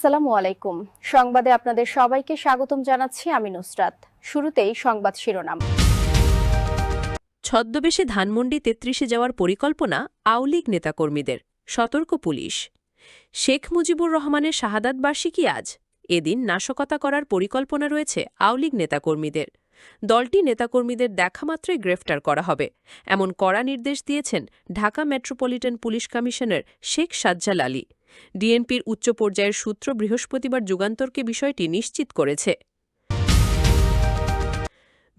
আসসালামু আলাইকুম। সংবাদে আপনাদের সবাইকে স্বাগতম জানাচ্ছি আমি নুসরাত। শুরুতেই সংবাদ শিরোনাম। ছদ্মবেশে ধানমন্ডি তেত্রিশে যাওয়ার পরিকল্পনা আওলিগ নেতাকর্মীদের, সতর্ক পুলিশ। শেখ মুজিবুর রহমানের শাহাদাত বার্ষিকী আজ। এদিন নাশকতা করার পরিকল্পনা রয়েছে আওলিগ নেতাকর্মীদের। দলটি নেতাকর্মীদের দেখামাত্রই গ্রেফতার করা হবে। এমন কড়া নির্দেশ দিয়েছেন Dhaka metropolitan police commissioner Sheikh Sajjal Ali. ডিএনপির উচ্চ পর্যায়ের সূত্র বৃহস্পতিবার যুগান্তরকে বিষয়টি নিশ্চিত করেছে।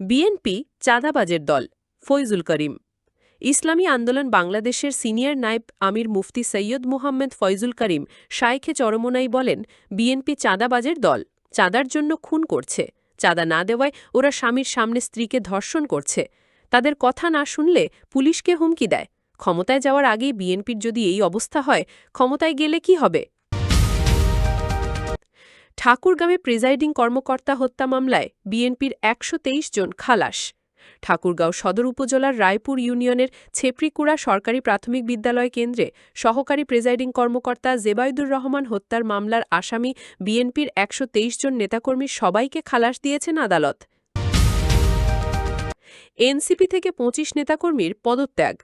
বিএনপি চাঁদাবাজের দল, ফৈজুল করিম। ইসলামী আন্দোলন বাংলাদেশের সিনিয়র নায়েব আমির মুফতি সৈয়দ মোহাম্মদ ফয়জুল করিম শাইখে চরমোনাই বলেন, বিএনপি চাঁদাবাজের দল, চাঁদার জন্য খুন করছে। চাঁদা না দেওয়ায় ওরা স্বামীর সামনে স্ত্রীকে ধর্ষণ করছে। তাদের কথা না শুনলে পুলিশকে হুমকি দেয়। ক্ষমতায় যাওয়ার আগে বিএনপির যদি এই অবস্থা হয়, ক্ষমতায় গেলে কি হবে? ঠাকুরগামে প্রিজাইডিং কর্মকর্তা হত্যা মামলায় বিএনপির একশো তেইশ জন খালাস। ঠাকুরগাঁও সদর উপজেলার রায়পুর ইউনিয়নের ছেপড়িকুড়া সরকারি প্রাথমিক বিদ্যালয় কেন্দ্রে সহকারী প্রিজাইডিং কর্মকর্তা জেবায়দুর রহমান হত্যার মামলার আসামি বিএনপির একশ তেইশ জন নেতাকর্মীর সবাইকে খালাস দিয়েছেন আদালত। এনসিপি থেকে পঁচিশ নেতাকর্মীর পদত্যাগ।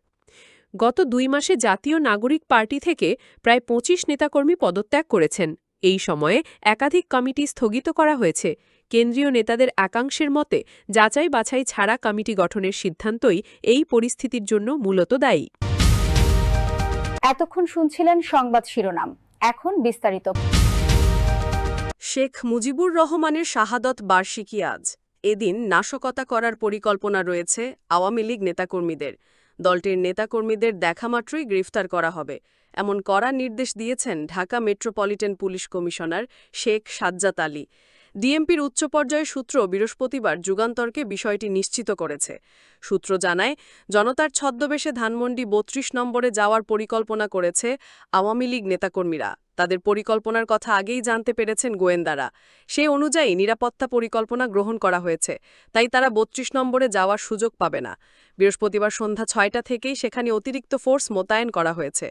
গত দুই মাসে জাতীয় নাগরিক পার্টি থেকে প্রায় পঁচিশ নেতাকর্মী পদত্যাগ করেছেন। এই সময়ে একাধিক কমিটি স্থগিত করা হয়েছে। কেন্দ্রীয় নেতাদের একাংশের মতে যাচাই বাছাই ছাড়া কমিটি গঠনের সিদ্ধান্তই এই পরিস্থিতির জন্য মূলত দায়ী। এতক্ষণ শুনছিলেন সংবাদ শিরোনাম। এখন বিস্তারিত। শেখ মুজিবুর রহমানের শাহাদত বার্ষিকী আজ। এদিন নাশকতা করার পরিকল্পনা রয়েছে আওয়ামী লীগ নেতাকর্মীদের। দলটির নেতাকর্মীদের দেখামাত্রই গ্রেফতার করা হবে। এমন কড়া নির্দেশ দিয়েছেন Dhaka metropolitan police commissioner Sheikh Sajjat Ali. ডিএমপির উচ্চ পর্যায়ের সূত্র বৃহস্পতিবার যুগান্তরকে বিষয়টি নিশ্চিত করেছে। সূত্র জানায়, জনতার ছদ্মবেশে ধানমন্ডি বত্রিশ নম্বরে যাওয়ার পরিকল্পনা করেছে আওয়ামী লীগ নেতাকর্মীরা। তাদের পরিকল্পনার কথা আগেই জানতে পেরেছেন গোয়েন্দারা। সে অনুযায়ী নিরাপত্তা পরিকল্পনা গ্রহণ করা হয়েছে, তাই তারা বত্রিশ নম্বরে যাওয়ার সুযোগ পাবে না। বৃহস্পতিবার সন্ধ্যা ছয়টা থেকেই সেখানে অতিরিক্ত ফোর্স মোতায়েন করা হয়েছে।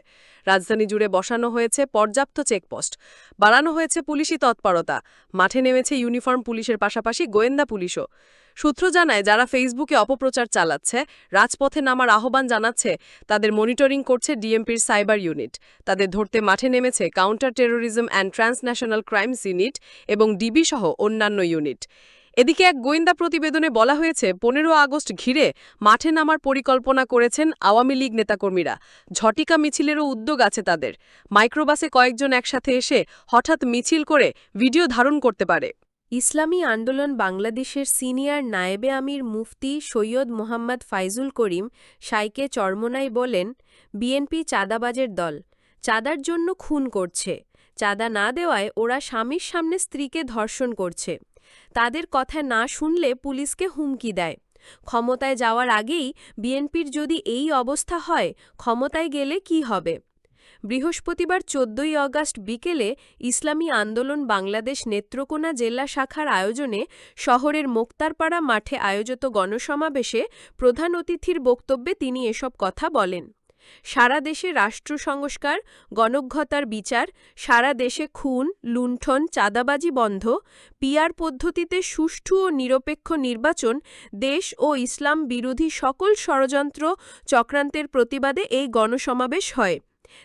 রাজধানী জুড়ে বসানো হয়েছে পর্যাপ্ত চেকপোস্ট। বাড়ানো হয়েছে পুলিশি তৎপরতা। মাঠে নেমেছে ইউনিফর্ম পুলিশের পাশাপাশি গোয়েন্দা পুলিশও। সূত্র জানায়, যারা ফেসবুকে অপপ্রচার চালাচ্ছে, রাজপথে নামার আহ্বান জানাচ্ছে, তাদের মনিটরিং করছে ডিএমপির সাইবার ইউনিট। তাদের ধরতে মাঠে নেমেছে counter terrorism and transnational crimes unit এবং ডিবি সহ অন্যান্য ইউনিট। এদিকে এক গোয়েন্দা প্রতিবেদনে বলা হয়েছে, পনেরো আগস্ট ঘিরে মাঠে নামার পরিকল্পনা করেছেন আওয়ামী লীগ নেতাকর্মীরা। ঝটিকা মিছিলেরও উদ্যোগ আছে তাদের। মাইক্রোবাসে কয়েকজন একসাথে এসে হঠাৎ মিছিল করে ভিডিও ধারণ করতে পারে। ইসলামী আন্দোলন বাংলাদেশের সিনিয়র নায়েবে আমির মুফতি সৈয়দ মোহাম্মদ ফাইজুল করিম সাইকে চরমোনাই বলেন, বিএনপি চাঁদাবাজের দল। চাঁদার জন্য খুন করছে। চাঁদা না দেওয়ায় ওরা স্বামীর সামনে স্ত্রীকে ধর্ষণ করছে। তাদের কথা না শুনলে পুলিশকে হুমকি দেয়। ক্ষমতায় যাওয়ার আগেই বিএনপির যদি এই অবস্থা হয়, ক্ষমতায় গেলে কি হবে? বৃহস্পতিবার চোদ্দই অগাস্ট বিকেলে ইসলামী আন্দোলন বাংলাদেশ নেত্রকোনা জেলা শাখার আয়োজনে শহরের মোক্তারপাড়া মাঠে আয়োজিত গণসমাবেশে প্রধান অতিথির বক্তব্যে তিনি এসব কথা বলেন। সারা দেশে রাষ্ট্র সংস্কার গণঘ্যতার বিচার, সারা দেশে খুন, লুণ্ঠন, চাঁদাবাজি বন্ধ পিয়ার পদ্ধতিতে সুষ্ঠু ও নিরপেক্ষ নির্বাচন, দেশ ও ইসলাম বিরোধী সকল ষড়যন্ত্র চক্রান্তের প্রতিবাদে এই গণসমাবেশ হয়।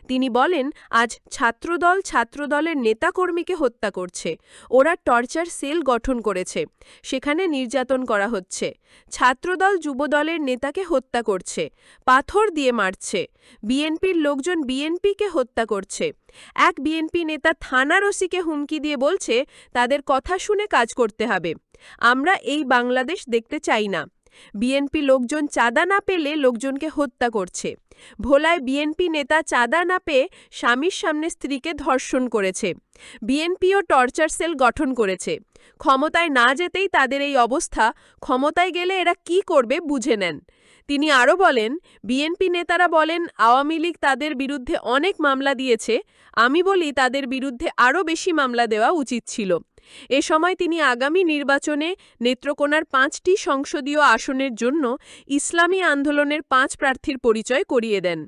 তিনি বলেন, আজ ছাত্রদল ছাত্রদলের নেতাকর্মীকে হত্যা করছে। ওরা টর্চার সেল গঠন করেছে। সেখানে নির্যাতন করা হচ্ছে। ছাত্রদল যুবদলের নেতাকে হত্যা করছে। পাথর দিয়ে মারছে। বিএনপির লোকজন বিএনপিকে হত্যা করছে। এক বিএনপি নেতা থানার ওসিকে হুমকি দিয়ে বলছে, তাদের কথা শুনে কাজ করতে হবে। আমরা এই বাংলাদেশ দেখতে চাই না। বিএনপি লোকজন চাঁদা না পেলে লোকজনকে হত্যা করছে। ভোলায় বিএনপি নেতা চাঁদা না পেয়ে স্বামীর সামনে স্ত্রীকে ধর্ষণ করেছে। বিএনপিও টর্চার সেল গঠন করেছে। ক্ষমতায় না যেতেই তাদের এই অবস্থা, ক্ষমতায় গেলে এরা কি করবে বুঝে নেন। তিনি আরও বলেন, বিএনপি নেতারা বলেন, আওয়ামী লীগ তাদের বিরুদ্ধে অনেক মামলা দিয়েছে। আমি বলি, তাদের বিরুদ্ধে আরও বেশি মামলা দেওয়া উচিত ছিল। এ সময় তিনি আগামী নির্বাচনে নেত্রকোনার পাঁচটি সংসদীয় আসনের জন্য ইসলামী আন্দোলনের পাঁচ প্রার্থীর পরিচয় করিয়ে দেন।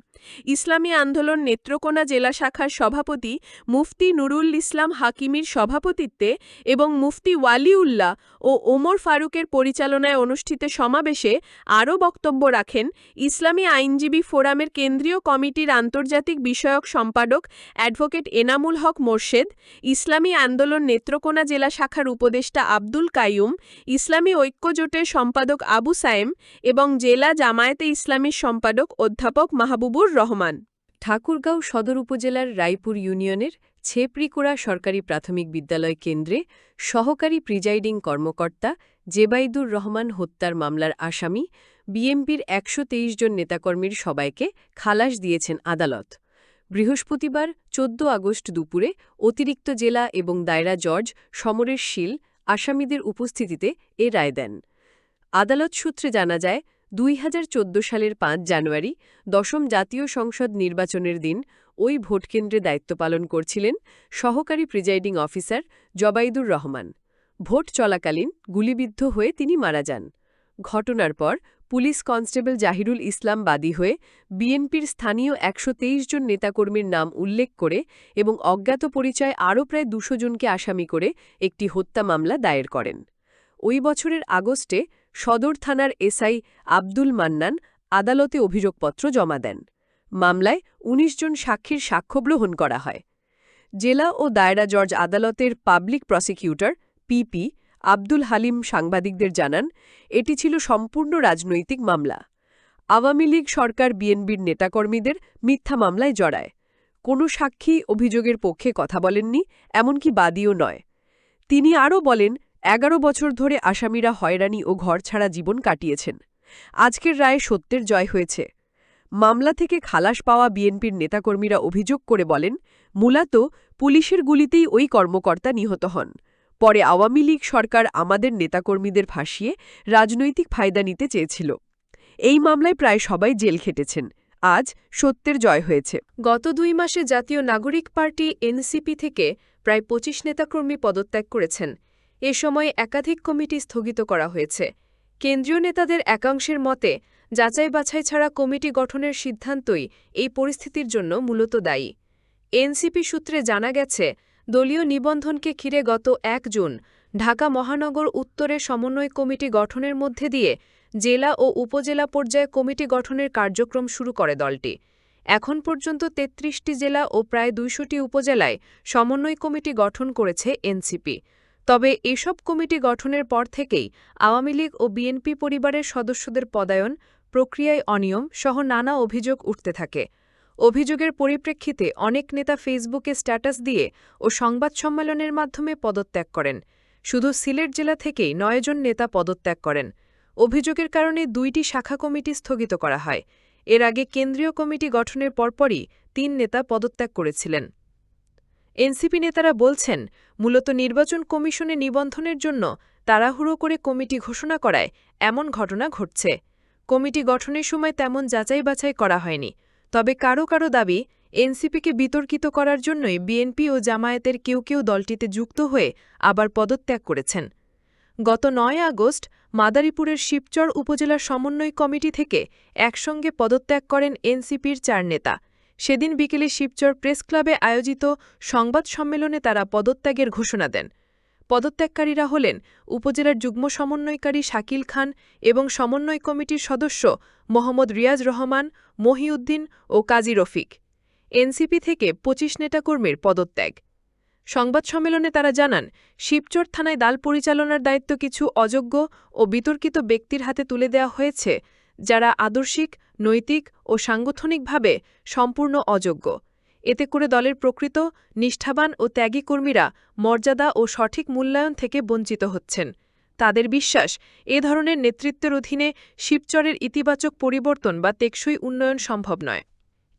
ইসলামী আন্দোলন নেত্রকোনা জেলা শাখার সভাপতি মুফতি নুরুল ইসলাম হাকিমির সভাপতিত্বে এবং মুফতি ওয়ালিউল্লাহ ও ওমর ফারুকের পরিচালনায় অনুষ্ঠিত সমাবেশে আরও বক্তব্য রাখেন ইসলামী আইনজীবী ফোরামের কেন্দ্রীয় কমিটির আন্তর্জাতিক বিষয়ক সম্পাদক অ্যাডভোকেট এনামুল হক মোর্শেদ, ইসলামী আন্দোলন নেত্রকোনা জেলা শাখার উপদেষ্টা আব্দুল কাইয়ুম, ইসলামী ঐক্যজোটের সম্পাদক আবু সায়েম এবং জেলা জামায়াতে ইসলামীর সম্পাদক অধ্যাপক মাহবুবুর রহমান। ঠাকুরগাঁও সদর উপজেলার রায়পুর ইউনিয়নের ছেপরিকুড়া সরকারি প্রাথমিক বিদ্যালয় কেন্দ্রে সহকারী প্রিজাইডিং কর্মকর্তা জেবাইদুর রহমান হত্যার মামলার আসামি বিএমপির একশো জন নেতাকর্মীর সবাইকে খালাস দিয়েছেন আদালত। বৃহস্পতিবার ১৪ আগস্ট দুপুরে অতিরিক্ত জেলা এবং দায়রা জজ সমরেশ শীল আসামিদের উপস্থিতিতে এ রায় দেন। আদালত সূত্রে জানা যায়, দুই হাজার চোদ্দ সালের পাঁচ জানুয়ারি, দশম জাতীয় সংসদ নির্বাচনের দিন ওই ভোটকেন্দ্রে দায়িত্ব পালন করছিলেন সহকারী presiding officer Jobaidur Rahman. Vote চলাকালীন গুলিবিদ্ধ হয়ে তিনি মারা যান। ঘটনার পর পুলিশ কনস্টেবল জাহিরুল ইসলাম বাদী হয়ে বিএনপির স্থানীয় একশো তেইশ জন নেতাকর্মীর নাম উল্লেখ করে এবং অজ্ঞাত পরিচয় আরও প্রায় দুশো জনকে আসামি করে একটি হত্যা মামলা দায়ের করেন। ওই বছরের আগস্টে সদর থানার এসআই আব্দুল মান্নান আদালতে অভিযোগপত্র জমা দেন। মামলায় ১৯ জন সাক্ষীর সাক্ষ্য গ্রহণ করা হয়। জেলা ও দায়রা জর্জ আদালতের public prosecutor PP Abdul Halim সাংবাদিকদের জানান, এটি ছিল সম্পূর্ণ রাজনৈতিক মামলা। আওয়ামী লীগ সরকার বিএনবির নেতাকর্মীদের মিথ্যা মামলায় জড়ায়। কোনো সাক্ষী অভিযোগের পক্ষে কথা বলেননি, এমনকি বাদীও নয়। তিনি আরও বলেন, এগারো বছর ধরে আসামিরা হয়রানি ও ঘরছাড়া জীবন কাটিয়েছেন। আজকের রায়ে সত্যের জয় হয়েছে। মামলা থেকে খালাস পাওয়া বিএনপির নেতাকর্মীরা অভিযোগ করে বলেন, মূলত পুলিশের গুলিতেই ওই কর্মকর্তা নিহত হন। পরে আওয়ামী লীগ সরকার আমাদের নেতাকর্মীদের ফাঁসিয়ে রাজনৈতিক ফায়দা নিতে চেয়েছিল। এই মামলায় প্রায় সবাই জেল খেটেছেন। আজ সত্যের জয় হয়েছে। গত দুই মাসে জাতীয় নাগরিক পার্টি এনসিপি থেকে প্রায় পঁচিশ নেতাকর্মী পদত্যাগ করেছেন। এ সময় একাধিক কমিটি স্থগিত করা হয়েছে। কেন্দ্রীয় নেতাদের একাংশের মতে যাচাই বাছাই ছাড়া কমিটি গঠনের সিদ্ধান্তই এই পরিস্থিতির জন্য মূলত দায়ী। এনসিপি সূত্রে জানা গেছে দলীয় নিবন্ধনকে ঘিরে গত এক জুন ঢাকা মহানগর উত্তরে সমন্বয় কমিটি গঠনের মধ্যে দিয়ে জেলা ও উপজেলা পর্যায়ে কমিটি গঠনের কার্যক্রম শুরু করে দলটি। এখন পর্যন্ত ৩৩টি জেলা ও প্রায় দুইশোটি উপজেলায় সমন্বয় কমিটি গঠন করেছে এনসিপি। তবে এসব কমিটি গঠনের পর থেকেই আওয়ামী লীগ ও বিএনপি পরিবারের সদস্যদের পদায়ন প্রক্রিয়ায় অনিয়ম সহ নানা অভিযোগ উঠতে থাকে। অভিযোগের পরিপ্রেক্ষিতে অনেক নেতা ফেসবুকে স্ট্যাটাস দিয়ে ও সংবাদ সম্মেলনের মাধ্যমে পদত্যাগ করেন। শুধু সিলেট জেলা থেকেই নয়জন নেতা পদত্যাগ করেন। অভিযোগের কারণে দুইটি শাখা কমিটি স্থগিত করা হয়। এর আগে কেন্দ্রীয় কমিটি গঠনের পরপরই তিন নেতা পদত্যাগ করেছিলেন। এনসিপি নেতারা বলছেন, মূলত নির্বাচন কমিশনে নিবন্ধনের জন্য তাড়াহুড়ো করে কমিটি ঘোষণা করায় এমন ঘটনা ঘটছে। কমিটি গঠনের সময় তেমন যাচাই বাছাই করা হয়নি। তবে কারও কারও দাবি, এনসিপিকে বিতর্কিত করার জন্যই বিএনপি ও জামায়াতের কেউ কেউ দলটিতে যুক্ত হয়ে আবার পদত্যাগ করেছেন। গত নয় আগস্ট মাদারীপুরের শিবচর উপজেলার সমন্বয় কমিটি থেকে একসঙ্গে পদত্যাগ করেন এনসিপির চার নেতা। সেদিন বিকেলে শিবচর প্রেস ক্লাবে আয়োজিত সংবাদ সম্মেলনে তারা পদত্যাগের ঘোষণা দেন। পদত্যাগকারীরা হলেন উপজেলার যুগ্ম সমন্বয়কারী শাকিল খান এবং সমন্বয় কমিটির সদস্য মোহাম্মদ রিয়াজ রহমান, মহিউদ্দিন ও কাজী রফিক। এনসিপি থেকে পঁচিশ নেতাকর্মীর পদত্যাগ। সংবাদ সম্মেলনে তারা জানান, শিবচর থানায় দাল পরিচালনার দায়িত্ব কিছু অযোগ্য ও বিতর্কিত ব্যক্তির হাতে তুলে দেওয়া হয়েছে, যারা আদর্শিক, নৈতিক ও সাংগঠনিকভাবে সম্পূর্ণ অযোগ্য। এতে করে দলের প্রকৃত নিষ্ঠাবান ও ত্যাগী কর্মীরা মর্যাদা ও সঠিক মূল্যায়ন থেকে বঞ্চিত হচ্ছেন। তাদের বিশ্বাস, এ ধরনের নেতৃত্বের অধীনে শিবচরের ইতিবাচক পরিবর্তন বা টেকসই উন্নয়ন সম্ভব নয়।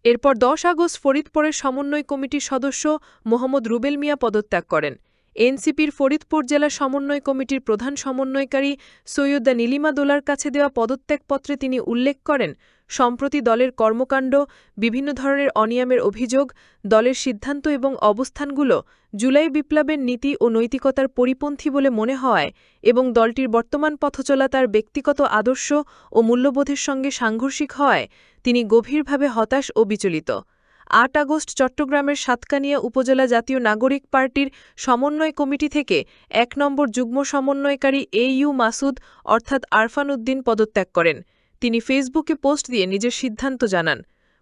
এরপর দশ আগস্ট ফরিদপুরের সমন্বয় কমিটির সদস্য মোহাম্মদ রুবেল মিয়া পদত্যাগ করেন। এনসিপির ফরিদপুর জেলা সমন্বয় কমিটির প্রধান সমন্বয়কারী সৈয়দা নীলিমা দোলার কাছে দেওয়া পদত্যাগপত্রে তিনি উল্লেখ করেন সম্প্রতি দলের কর্মকাণ্ড, বিভিন্ন ধরনের অনিয়মের অভিযোগ, দলের সিদ্ধান্ত এবং অবস্থানগুলো জুলাই বিপ্লবের নীতি ও নৈতিকতার পরিপন্থী বলে মনে হওয়ায় এবং দলটির বর্তমান পথচলা তার ব্যক্তিগত আদর্শ ও মূল্যবোধের সঙ্গে সাংঘর্ষিক হওয়ায় তিনি গভীরভাবে হতাশ ও বিচলিত। আট আগস্ট চট্টগ্রামের সাতকানিয়া উপজেলা জাতীয় নাগরিক পার্টির সমন্বয় কমিটি থেকে এক নম্বর যুগ্ম সমন্বয়কারী এ ইউ মাসুদ অর্থাৎ আরফান উদ্দিন পদত্যাগ করেন। তিনি ফেসবুকে পোস্ট দিয়ে নিজের সিদ্ধান্ত জানান।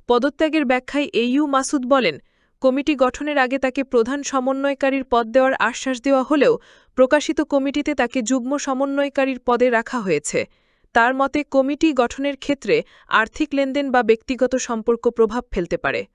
পদত্যাগের ব্যাখ্যায় এইউ মাসুদ বলেন, কমিটি গঠনের আগে তাকে প্রধান সমন্বয়কারীর পদ দেওয়ার আশ্বাস দেওয়া হলেও প্রকাশিত কমিটিতে তাকে যুগ্ম সমন্বয়কারীর পদে রাখা হয়েছে। তার মতে, কমিটি গঠনের ক্ষেত্রে আর্থিক লেনদেন বা ব্যক্তিগত সম্পর্ক প্রভাব ফেলতে পারে।